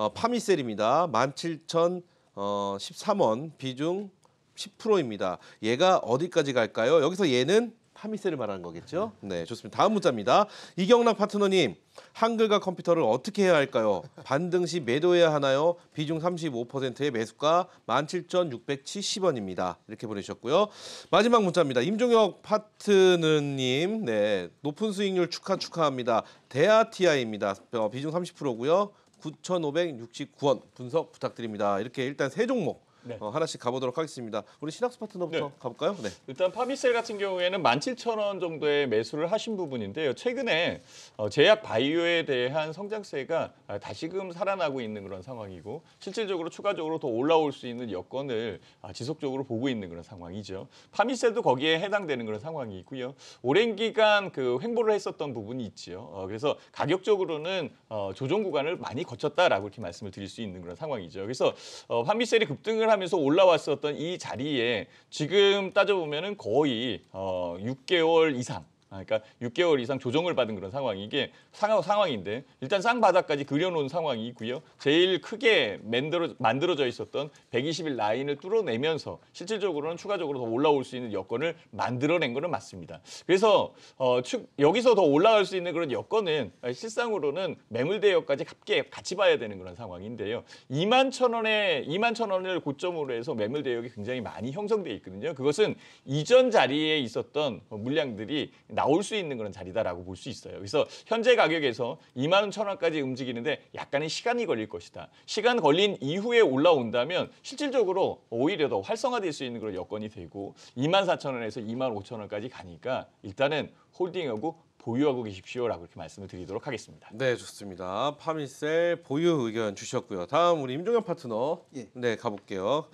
어, 파미셀입니다. 17,013원 비중 10%입니다. 얘가 어디까지 갈까요? 여기서 얘는 파미셀을 말하는 거겠죠? 네, 좋습니다. 다음 문자입니다. 이경락 파트너님, 한글과 컴퓨터를 어떻게 해야 할까요? 반등 시 매도해야 하나요? 비중 35%의 매수가 17,670원입니다. 이렇게 보내주셨고요. 마지막 문자입니다. 임종혁 파트너님, 네, 높은 수익률 축하 축하합니다. 대아티아입니다. 어, 비중 30%고요. 9,569원 분석 부탁드립니다. 이렇게 일단 세 종목 네. 어, 하나씩 가보도록 하겠습니다. 우리 신학수 파트너부터 네. 가볼까요? 네. 일단 파미셀 같은 경우에는 17,000원 정도의 매수를 하신 부분인데요. 최근에 어, 제약 바이오에 대한 성장세가 아, 다시금 살아나고 있는 그런 상황이고 실질적으로 추가적으로 더 올라올 수 있는 여건을 아, 지속적으로 보고 있는 그런 상황이죠. 파미셀도 거기에 해당되는 그런 상황이고요. 오랜 기간 그 횡보를 했었던 부분이 있죠. 어, 그래서 가격적으로는 어, 조정 구간을 많이 거쳤다라고 이렇게 말씀을 드릴 수 있는 그런 상황이죠. 그래서 어, 파미셀이 급등을 하면서 올라왔었던 이 자리에 지금 따져보면 은 거의 어, 6개월 이상 아, 그러니까 6개월 이상 조정을 받은 그런 상황이 이게 상황, 상황인데 일단 쌍바닥까지 그려놓은 상황이고요. 제일 크게 만들어, 만들어져 있었던 120일 라인을 뚫어내면서 실질적으로는 추가적으로 더 올라올 수 있는 여건을 만들어낸 거는 맞습니다. 그래서 어, 추, 여기서 더 올라갈 수 있는 그런 여건은 실상으로는 매물 대여까지 함께 같이 봐야 되는 그런 상황인데요. 2만 천 원에 2만 천 원을 고점으로 해서 매물 대역이 굉장히 많이 형성돼 있거든요. 그것은 이전 자리에 있었던 물량들이 나올 수 있는 그런 자리다라고 볼 수 있어요. 그래서 현재 가격에서 2만 천 원까지 움직이는데 약간의 시간이 걸릴 것이다. 시간 걸린 이후에 올라온다면 실질적으로 오히려 더 활성화될 수 있는 그런 여건이 되고 2만 4천 원에서 2만 5천 원까지 가니까 일단은 홀딩하고 보유하고 계십시오라고 이렇게 말씀을 드리도록 하겠습니다. 네, 좋습니다. 파미셀 보유 의견 주셨고요. 다음 우리 임종현 파트너. 예. 네, 가볼게요.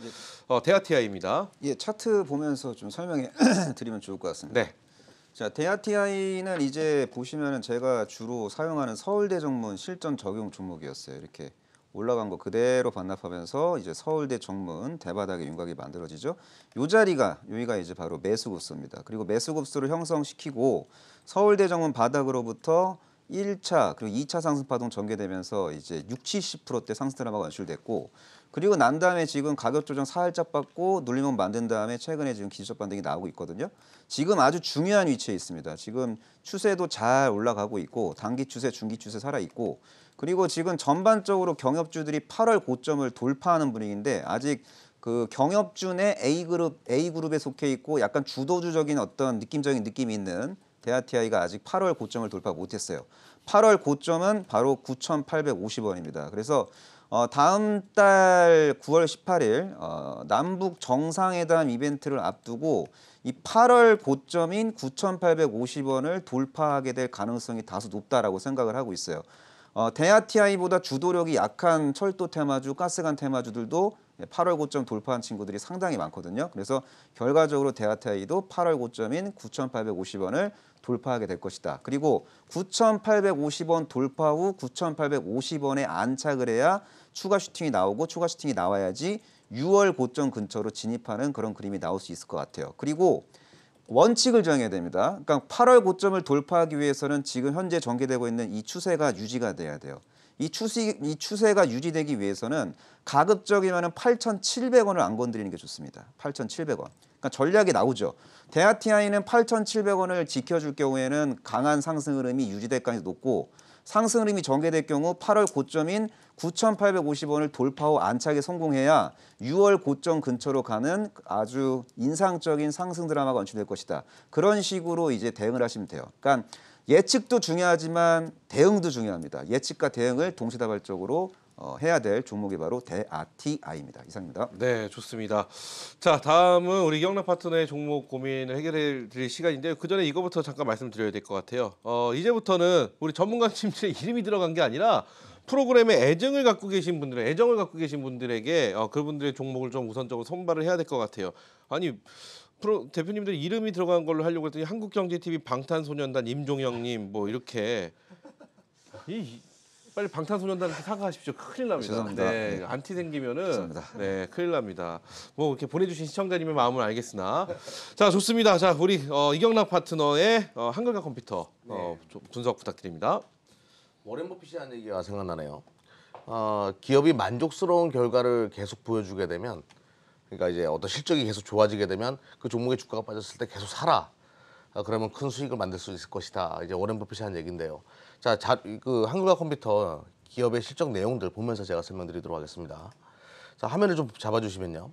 어, 데아티아입니다. 예, 차트 보면서 좀 설명해 드리면 좋을 것 같습니다. 네. 자, 대아티아이는 이제 보시면은 제가 주로 사용하는 서울대 정문 실전 적용 종목이었어요. 이렇게 올라간 거 그대로 반납하면서 이제 서울대 정문 대바닥의 윤곽이 만들어지죠. 요 자리가 여기가 이제 바로 매수급수입니다. 그리고 매수급수를 형성시키고 서울대 정문 바닥으로부터 1차 그리고 2차 상승 파동 전개되면서 이제 6, 70%대 상승 드라마가 연출됐고 그리고 난 다음에 지금 가격 조정 살짝 받고 눌림목 만든 다음에 최근에 지금 기술적 반등이 나오고 있거든요. 지금 아주 중요한 위치에 있습니다. 지금 추세도 잘 올라가고 있고 단기 추세, 중기 추세 살아 있고 그리고 지금 전반적으로 경협주들이 8월 고점을 돌파하는 분위기인데 아직 그 경협주 내 A 그룹 A 그룹에 속해 있고 약간 주도주적인 어떤 느낌적인 느낌이 있는 대아티아이가 아직 8월 고점을 돌파 못했어요. 8월 고점은 바로 9,850원입니다. 그래서 어, 다음 달 9월 18일 어, 남북 정상회담 이벤트를 앞두고 이 8월 고점인 9,850원을 돌파하게 될 가능성이 다소 높다라고 생각을 하고 있어요. 어, 대아티아이보다 주도력이 약한 철도 테마주, 가스관 테마주들도 8월 고점 돌파한 친구들이 상당히 많거든요. 그래서 결과적으로 대아티아이도 8월 고점인 9,850원을 돌파하게 될 것이다. 그리고 9,850원 돌파 후 9,850원에 안착을 해야 추가 슈팅이 나오고 추가 슈팅이 나와야지 6월 고점 근처로 진입하는 그런 그림이 나올 수 있을 것 같아요. 그리고 원칙을 정해야 됩니다. 그러니까 8월 고점을 돌파하기 위해서는 지금 현재 전개되고 있는 이 추세가 유지가 돼야 돼요. 이 추세 이 추세가 유지되기 위해서는 가급적이면은 8,700원을 안 건드리는 게 좋습니다. 8,700원. 그러니까 전략이 나오죠. 대아티아이는 8,700원을 지켜줄 경우에는 강한 상승 흐름이 유지될 가능성이 높고 상승 흐름이 전개될 경우 8월 고점인 9,850원을 돌파 후 안착에 성공해야 6월 고점 근처로 가는 아주 인상적인 상승 드라마가 연출될 것이다. 그런 식으로 이제 대응을 하시면 돼요. 그러니까 예측도 중요하지만 대응도 중요합니다. 예측과 대응을 동시다발적으로 어, 해야 될 종목이 바로 대아티아입니다. 이상입니다. 네, 좋습니다. 자, 다음은 우리 경락 파트너의 종목 고민을 해결해 드릴 시간인데요. 그 전에 이거부터 잠깐 말씀드려야 될 것 같아요. 어, 이제부터는 우리 전문가님들의 이름이 들어간 게 아니라 프로그램에 애정을 갖고 계신 분들, 애정을 갖고 계신 분들에게 어, 그분들의 종목을 좀 우선적으로 선발을 해야 될 것 같아요. 아니 프로 대표님들 이름이 들어간 걸로 하려고 했더니 한국경제TV 방탄소년단 임종영님 뭐 이렇게 이 빨리 방탄소년단 사과하십시오. 큰일 납니다. 죄송합니다. 네, 네. 안티 생기면은 죄송합니다. 네, 큰일 납니다. 뭐 이렇게 보내주신 시청자님의 마음은 알겠으나 자 좋습니다. 자 우리 어, 이경락 파트너의 어, 한글과 컴퓨터 어, 좀 분석 부탁드립니다. 워렌 버핏이 한 얘기가 생각나네요. 어, 기업이 만족스러운 결과를 계속 보여주게 되면 그러니까 이제 어떤 실적이 계속 좋아지게 되면 그 종목의 주가가 빠졌을 때 계속 사라. 아, 그러면 큰 수익을 만들 수 있을 것이다. 이제 워렌 버핏이 한 얘기인데요. 자, 자, 그 한국화 컴퓨터 기업의 실적 내용들 보면서 제가 설명드리도록 하겠습니다. 자, 화면을 좀 잡아주시면요.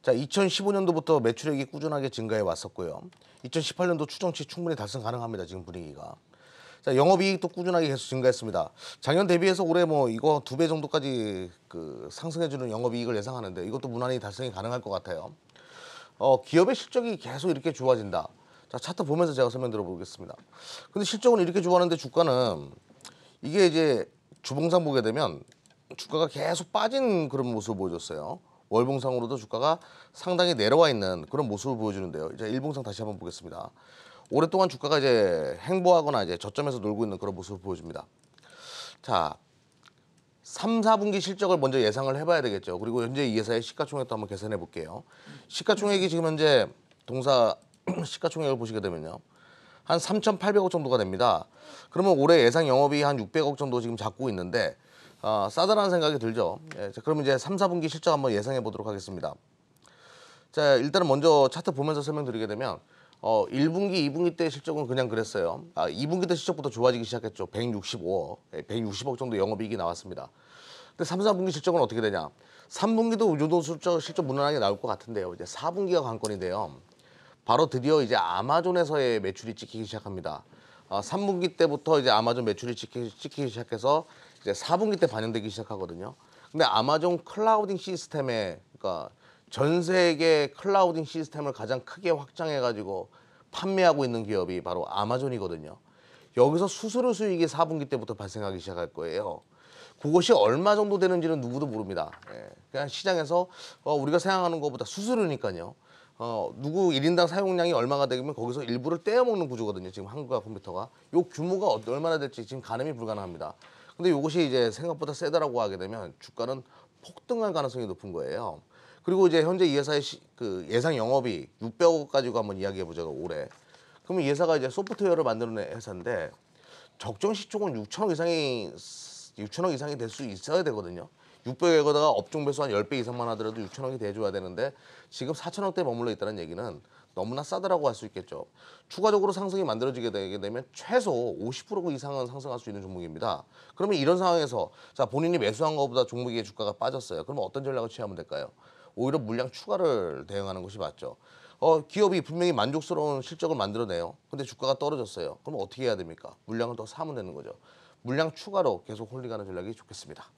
자, 2015년도부터 매출액이 꾸준하게 증가해 왔었고요. 2018년도 추정치 충분히 달성 가능합니다. 지금 분위기가. 자, 영업이익도 꾸준하게 계속 증가했습니다. 작년 대비해서 올해 뭐 이거 두 배 정도까지 그 상승해주는 영업이익을 예상하는데 이것도 무난히 달성이 가능할 것 같아요. 어, 기업의 실적이 계속 이렇게 좋아진다. 자, 차트 보면서 제가 설명 들어보겠습니다. 근데 실적은 이렇게 좋아하는데 주가는 이게 이제 주봉상 보게 되면 주가가 계속 빠진 그런 모습을 보여줬어요. 월봉상으로도 주가가 상당히 내려와 있는 그런 모습을 보여주는데요. 이제 일봉상 다시 한번 보겠습니다. 오랫동안 주가가 이제 행보하거나 이제 저점에서 놀고 있는 그런 모습을 보여줍니다. 자, 3, 4분기 실적을 먼저 예상을 해봐야 되겠죠. 그리고 현재 이 회사의 시가총액도 한번 계산해 볼게요. 시가총액이 지금 현재 동사 시가총액을 보시게 되면요. 한 3,800억 정도가 됩니다. 그러면 올해 예상 영업이 한 600억 정도 지금 잡고 있는데 어, 싸다라는 생각이 들죠. 예, 자, 그럼 이제 3, 4분기 실적 한번 예상해 보도록 하겠습니다. 자, 일단은 먼저 차트 보면서 설명드리게 되면 어, 1분기, 2분기 때 실적은 그냥 그랬어요. 아, 2분기 때 실적부터 좋아지기 시작했죠. 165억, 예, 160억 정도 영업이익이 나왔습니다. 근데 3, 4분기 실적은 어떻게 되냐? 3분기도 이 정도 실적, 실적 무난하게 나올 것 같은데요. 이제 4분기가 관건인데요. 바로 드디어 이제 아마존에서의 매출이 찍히기 시작합니다. 아, 3분기 때부터 이제 아마존 매출이 찍히, 찍히기 시작해서 이제 4분기 때 반영되기 시작하거든요. 근데 아마존 클라우딩 시스템에 그러니까 전 세계 클라우딩 시스템을 가장 크게 확장해 가지고 판매하고 있는 기업이 바로 아마존이거든요. 여기서 수수료 수익이 4분기 때부터 발생하기 시작할 거예요. 그것이 얼마 정도 되는지는 누구도 모릅니다. 예, 그냥 시장에서 어, 우리가 생각하는 것보다 수수료니까요. 어, 누구 일인당 사용량이 얼마가 되면 거기서 일부를 떼어먹는 구조거든요. 지금 한국과 컴퓨터가. 요 규모가 어- 얼마나 될지 지금 가늠이 불가능합니다. 근데 이것이 이제 생각보다 세다라고 하게 되면 주가는 폭등할 가능성이 높은 거예요. 그리고 이제 현재 이 회사의 시, 그 예상 영업이 600억 가지고 한번 이야기해 보자고 올해. 그러면 이 회사가 이제 소프트웨어를 만드는 회사인데 적정 시총은 6천억 이상이 6천억 이상이 될 수 있어야 되거든요. 600억에다가 업종 배수 한 10배 이상만 하더라도 6천억이 돼줘야 되는데 지금 4천억대 머물러 있다는 얘기는 너무나 싸다라고 할 수 있겠죠. 추가적으로 상승이 만들어지게 되게 되면 최소 50% 이상은 상승할 수 있는 종목입니다. 그러면 이런 상황에서 자 본인이 매수한 것보다 종목의 주가가 빠졌어요. 그러면 어떤 전략을 취하면 될까요? 오히려 물량 추가를 대응하는 것이 맞죠. 어, 기업이 분명히 만족스러운 실적을 만들어내요. 근데 주가가 떨어졌어요. 그럼 어떻게 해야 됩니까? 물량을 더 사면 되는 거죠. 물량 추가로 계속 홀딩하는 전략이 좋겠습니다.